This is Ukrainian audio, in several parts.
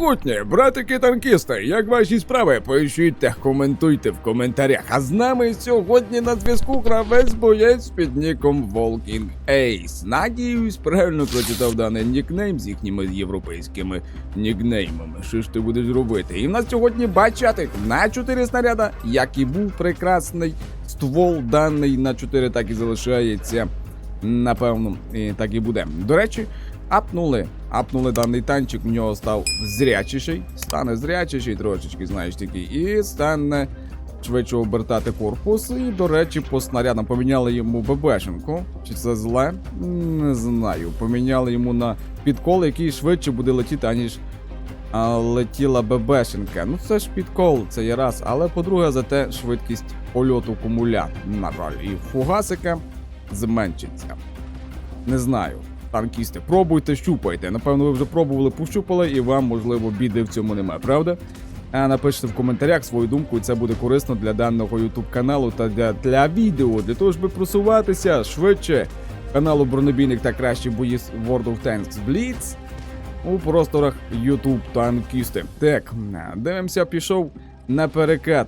Могутні, братики танкісти, як ваші справи? Пишіть та коментуйте в коментарях. А з нами сьогодні на зв'язку гравець боєць під ніком Walking Ace. Надіюсь, правильно прочитав даний нікнейм з їхніми європейськими нікнеймами. Що ж ти будеш робити? І в нас сьогодні бачатик на 4 снаряда, як і був прекрасний ствол даний на 4 так і залишається. Напевно, і так і буде. До речі, апнули. Апнули даний танчик, в нього став зрячіший, стане зрячіший трошечки, знаєш такий, і стане швидше обертати корпус. І, до речі, по снарядам поміняли йому ББшенку. Чи це зле? Не знаю. Поміняли йому на підкол, який швидше буде летіти, аніж а, летіла ББшенка. Ну це ж підкол, це є раз. Але по-друге, зате швидкість польоту кумуля, на жаль, і фугасика зменшиться. Не знаю. Танкісти, пробуйте, щупайте. Напевно, ви вже пробували, пощупали, і вам, можливо, біди в цьому немає, правда? А напишіть в коментарях свою думку, і це буде корисно для даного YouTube каналу та для, для відео, для того, щоб просуватися швидше каналу Бронебійник та кращі бої з World of Tanks Blitz у просторах YouTube танкісти. Так, дивимося, пішов на перекат.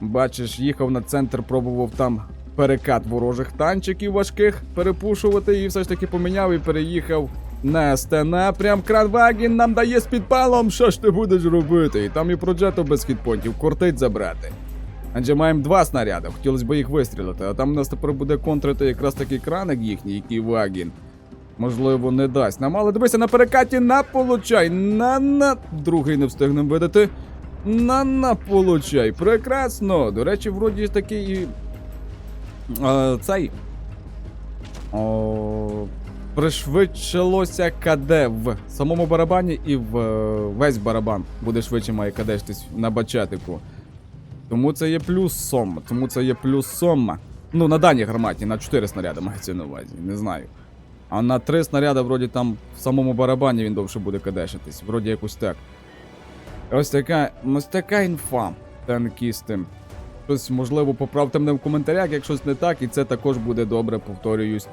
Бачиш, їхав на центр, пробував там перекат ворожих танчиків важких перепушувати, і все ж таки поміняв і переїхав на СТ напрям. Кранвагін нам дає з підпалом. Що ж ти будеш робити? І там і проджето без хітпонтів, кортить забрати. Адже маємо два снаряди, хотілося б їх вистрілити, а там у нас тепер буде контрити якраз такий краник їхній, який Вагін. Можливо, не дасть нам, але дивися на перекаті, на получай, на на. Другий не встигнемо видати. На на получай. Прекрасно. До речі, вроді такий. і, цей. О, пришвидшилося КД в самому барабані і в е, весь барабан буде швидше має кадештись на бачатику. Тому це є плюс сома. Тому це є плюс сома. Ну, на даній гарматі, на 4 снаряди мається на увазі, не знаю. А на 3 снаряди, вроді там в самому барабані він довше буде кадешитись. Вроді якось так. Ось така, ось така інфа, танкісти. Щось, можливо, поправте мене в коментарях, як щось не так, і це також буде добре, повторююсь,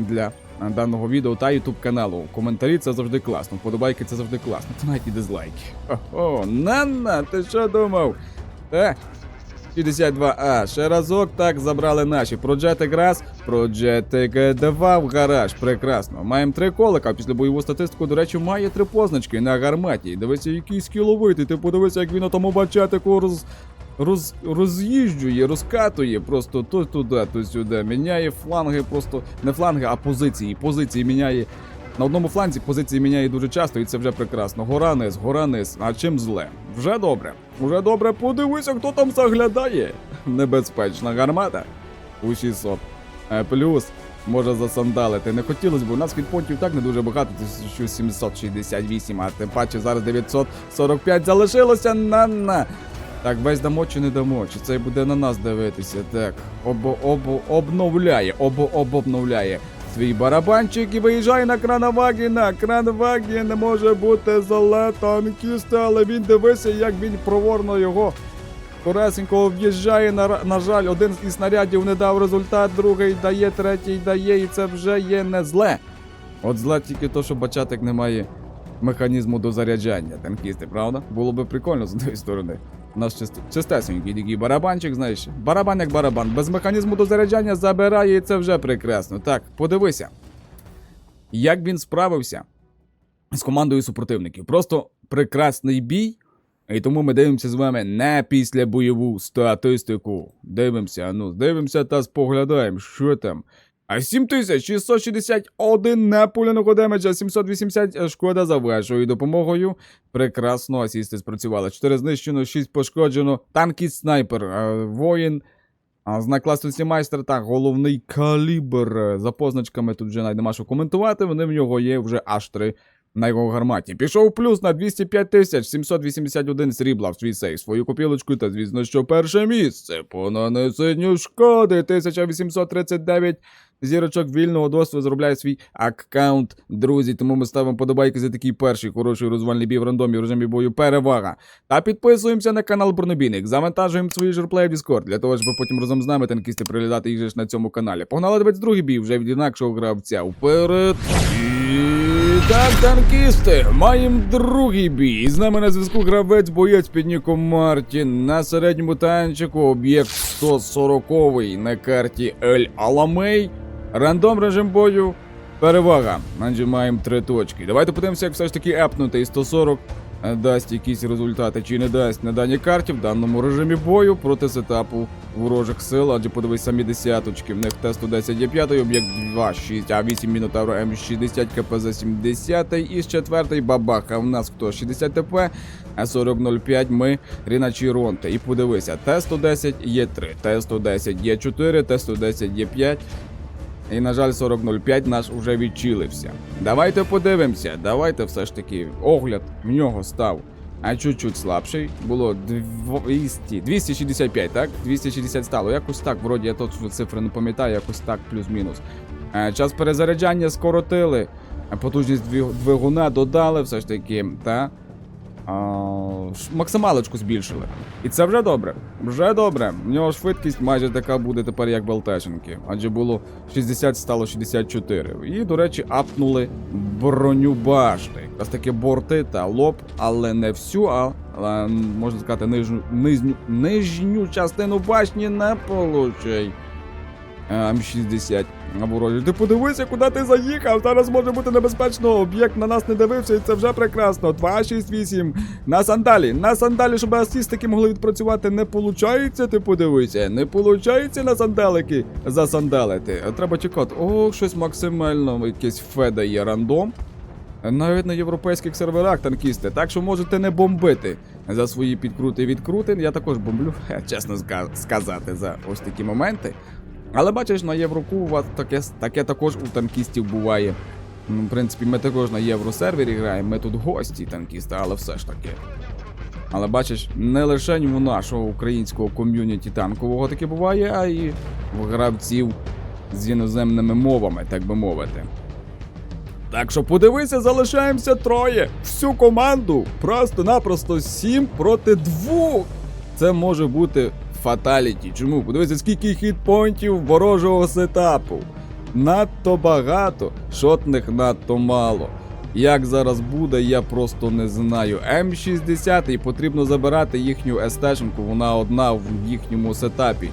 для даного відео та ютуб каналу. Коментарі це завжди класно, вподобайки це завжди класно. Та навіть і дизлайки. Ого, на-на, ти що думав? Е, 62А, ще разок так забрали наші. Проджетик раз, Проджетик 2 в гараж. Прекрасно. Маємо три колика, після бойову статистику, до речі, має три позначки на гарматі. Дивися, який скіловитий. Ти подивися, як він на тому бачатику роз... Роз, роз'їжджує, розкатує просто то туди, то сюди. Міняє фланги, просто не фланги, а позиції. Позиції міняє. На одному фланзі позиції міняє дуже часто, і це вже прекрасно. Гора низ, гора низ. А чим зле? Вже добре. Вже добре, подивися, хто там заглядає. Небезпечна гармата. У 600. Е, плюс може засандалити. Не хотілося б, у нас хітпонтів так не дуже багато, це 768, а тим паче зараз 945 залишилося на на. Так, весь дамо чи не дамо? Чи це буде на нас дивитися? Так, обо, обо, обновляє, обо, обновляє свій барабанчик і виїжджає на Кранавагіна. Кранвагін може бути золе танкіста, але він дивися, як він проворно його коресенько в'їжджає. На, на жаль, один із снарядів не дав результат, другий дає, третій дає, і це вже є не зле. От зле тільки то, що бачатик не має механізму до заряджання танкісти, правда? Було би прикольно з однієї сторони. У нас чист... чистесенький такий барабанчик, знаєш. Барабан як барабан. Без механізму до заряджання забирає і це вже прекрасно. Так, подивися. Як він справився з командою супротивників. Просто прекрасний бій. І тому ми дивимося з вами не після бойову статистику. Дивимося, ну, дивимося та споглядаємо, що там. А 7661 непуляного демеджа, 780 шкода за вашою допомогою. Прекрасно, асісти спрацювали. 4 знищено, 6 пошкоджено. Танкіст снайпер, е, воїн. Знак класності майстер та головний калібр. За позначками тут вже нема що коментувати. Вони в нього є вже аж 3 на його гарматі. Пішов плюс на 205 тисяч 781 срібла в свій сейф, свою копілочку та, звісно, що перше місце по нанесенню шкоди 1839 зірочок вільного досвіду заробляє свій аккаунт, друзі. Тому ми ставимо подобайки за такий перший хороший розвальний бій в рандомі в режимі бою перевага. Та підписуємося на канал Бронебійник, завантажуємо свої журплеї в Discord, для того, щоб потім разом з нами танкісти прилітати їх же на цьому каналі. Погнали дивитися другий бій вже від інакшого гравця. Вперед! І... І так, танкісти, маємо другий бій. З нами на зв'язку гравець боєць під ніком Мартін. На середньому танчику об'єкт 140 на карті Ель Аламей. Рандом режим бою. Перевага. Адже маємо три точки. Давайте подивимося, як все ж таки епнути і 140 е, дасть якісь результати чи не дасть на даній карті в даному режимі бою проти сетапу ворожих сил. Адже подивись самі десяточки. В них Т-110 є 5, об'єкт 2, 6, а 8 Мінотавро М60, КПЗ 70 і з четвертий бабаха. В нас хто 60 ТП, а 4005 ми Ріначі Ронте. І подивися, Т-110 є 3, Т-110 є 4, Т-110 є 5. І, на жаль, 4005 наш уже відчилився. Давайте подивимося, давайте все ж таки огляд в нього став. А чуть-чуть слабший. Було 200, 265, так? 260 стало. Якось так, вроді я точно цифри не пам'ятаю, якось так, плюс-мінус. Е, Час перезаряджання скоротили. Потужність двигуна додали, все ж таки, та максималочку збільшили. І це вже добре. Вже добре. В нього швидкість майже така буде тепер, як в ЛТшенки. Адже було 60, стало 64. І, до речі, апнули броню башти. Якраз таки борти та лоб, але не всю, а можна сказати, нижню, нижню, нижню частину башні не получай. Е, М60 на ворожі. Ти подивися, куди ти заїхав. Зараз може бути небезпечно. Об'єкт на нас не дивився, і це вже прекрасно. 268. На сандалі. На сандалі, щоб асістики могли відпрацювати, не получається, ти подивися. Не получається на сандалики засандалити. Треба чекати. О, щось максимально якесь феда є рандом. Навіть на європейських серверах танкісти, так що можете не бомбити за свої підкрути відкрути. Я також бомблю, чесно сказати, за ось такі моменти. Але бачиш, на Євроку у вас таке, таке також у танкістів буває. Ну, в принципі, ми також на євросервері граємо, ми тут гості танкісти, але все ж таки. Але бачиш, не лише у нашого українського ком'юніті танкового таке буває, а й в гравців з іноземними мовами, так би мовити. Так що подивися, залишаємося троє. Всю команду просто-напросто сім проти двох. Це може бути фаталіті. Чому? Подивися, скільки хітпойнтів ворожого сетапу. Надто багато, шотних надто мало. Як зараз буде, я просто не знаю. М60 і потрібно забирати їхню естешенку, вона одна в їхньому сетапі.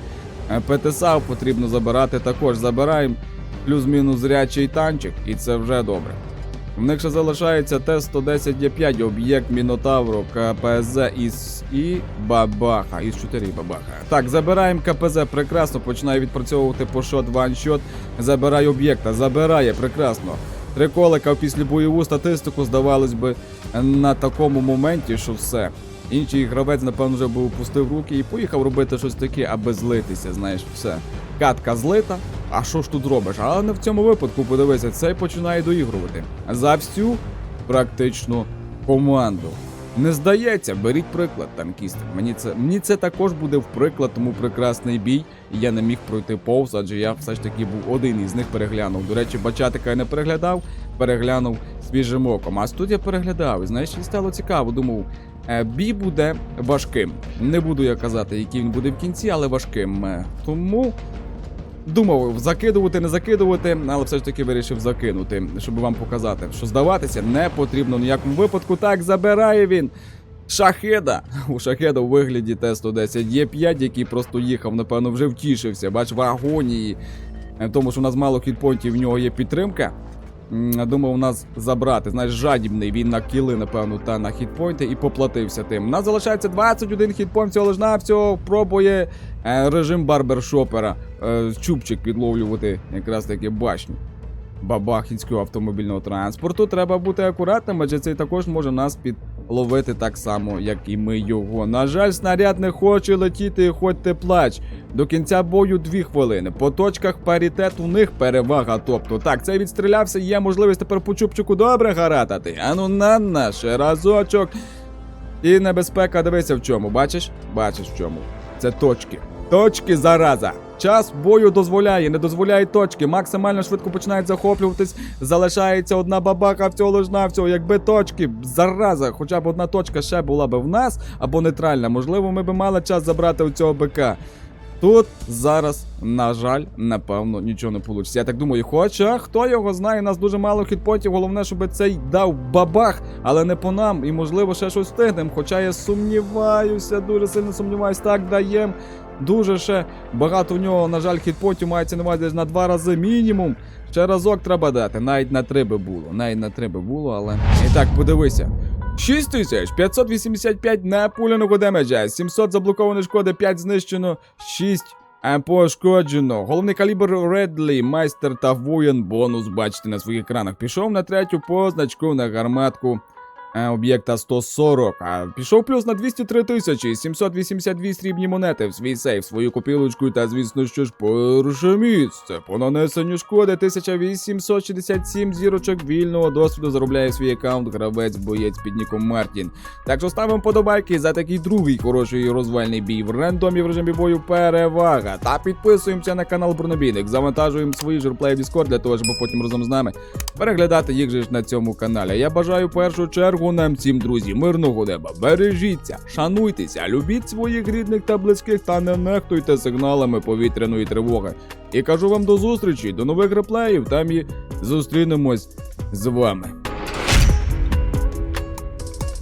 Е, ПТСА потрібно забирати також. Забираємо плюс-мінус зрячий танчик, і це вже добре. В них ще залишається Т-110 Є5, об'єкт Мінотавро, КПЗ із і бабаха. Із 4 бабаха. Так, забираємо КПЗ, прекрасно, починає відпрацьовувати по шот, ваншот. Забирай об'єкта, забирає, прекрасно. Три колика після бойову статистику, здавалось би, на такому моменті, що все. Інший гравець, напевно, вже був опустив руки і поїхав робити щось таке, аби злитися, знаєш, все. Катка злита, а що ж тут робиш? Але не в цьому випадку, подивися, цей починає доігрувати. За всю практично команду. Не здається, беріть приклад, танкісти. Мені це мені це також буде в приклад, тому прекрасний бій. Я не міг пройти повз, адже я все ж таки був один із них переглянув. До речі, бачатика я не переглядав, переглянув свіжим оком. А тут я переглядав, і знаєш, і стало цікаво. Думав, е, бій буде важким. Не буду я казати, який він буде в кінці, але важким. Е, Тому Думав, закидувати, не закидувати, але все ж таки вирішив закинути, щоб вам показати, що здаватися не потрібно ніякому випадку. Так, забирає він. Шахеда. У шахеда у вигляді Т-110 є 5, який просто їхав, напевно, вже втішився. Бач, в агонії. Е, Тому що у нас мало хідпонтів в нього є підтримка. Думав нас забрати. Знаєш, жадібний він на кіли, напевно, та на хітпойнти і поплатився тим. У нас залишається 21 хітпойнт, цього лежна, всього пробує е, режим барбершопера. Е, чубчик підловлювати якраз таки башню. Бабахінського автомобільного транспорту. Треба бути акуратним, адже цей також може нас підловити так само, як і ми його. На жаль, снаряд не хоче летіти, хоч ти плач. До кінця бою дві хвилини. По точках паритет у них перевага. Тобто, так, цей відстрілявся, є можливість тепер по чубчику добре гаратати. Ану на наш разочок. І небезпека, дивися в чому, бачиш? Бачиш в чому. Це точки. Точки зараза. Час бою дозволяє, не дозволяє точки. Максимально швидко починають захоплюватись. Залишається одна бабака всього лиш навсього. Якби точки, зараза, хоча б одна точка ще була б в нас або нейтральна. Можливо, ми б мали час забрати у цього бика. Тут зараз, на жаль, напевно, нічого не вийде. Я так думаю, хоча хто його знає, у нас дуже мало хітпотів. Головне, щоб цей дав бабах, але не по нам. І можливо ще щось встигнемо. Хоча я сумніваюся, дуже сильно сумніваюсь. Так даєм. Дуже ще багато в нього, на жаль, хітпотів мається на увазі на два рази мінімум. Ще разок треба дати, навіть на три би було. Навіть на три би було, але. І так, подивися. 6585 непуляного демеджа, 700 заблокованої шкоди, 5 знищено, 6 е, пошкоджено. Головний калібр Редлі, майстер та воїн. Бонус бачите на своїх екранах. Пішов на третю позначку на гарматку. Е, Об'єкта 140, а пішов плюс на 203 тисячі 782 срібні монети в свій сейф, свою копілочку та, звісно, що ж перше місце. По нанесенню шкоди 1867 зірочок вільного досвіду заробляє свій аккаунт гравець боєць під ніком Мартін. Так що ставимо подобайки за такий другий хороший розвальний бій в рандомі в режимі бою перевага. Та підписуємося на канал Бронобійник, завантажуємо свої жерплеї в Discord для того, щоб потім разом з нами переглядати їх же ж на цьому каналі. Я бажаю першу чергу нам всім, друзі, мирного неба. Бережіться, шануйтеся, любіть своїх рідних та близьких та не нехтуйте сигналами повітряної тривоги. І кажу вам до зустрічі, до нових реплеїв. Там і зустрінемось з вами.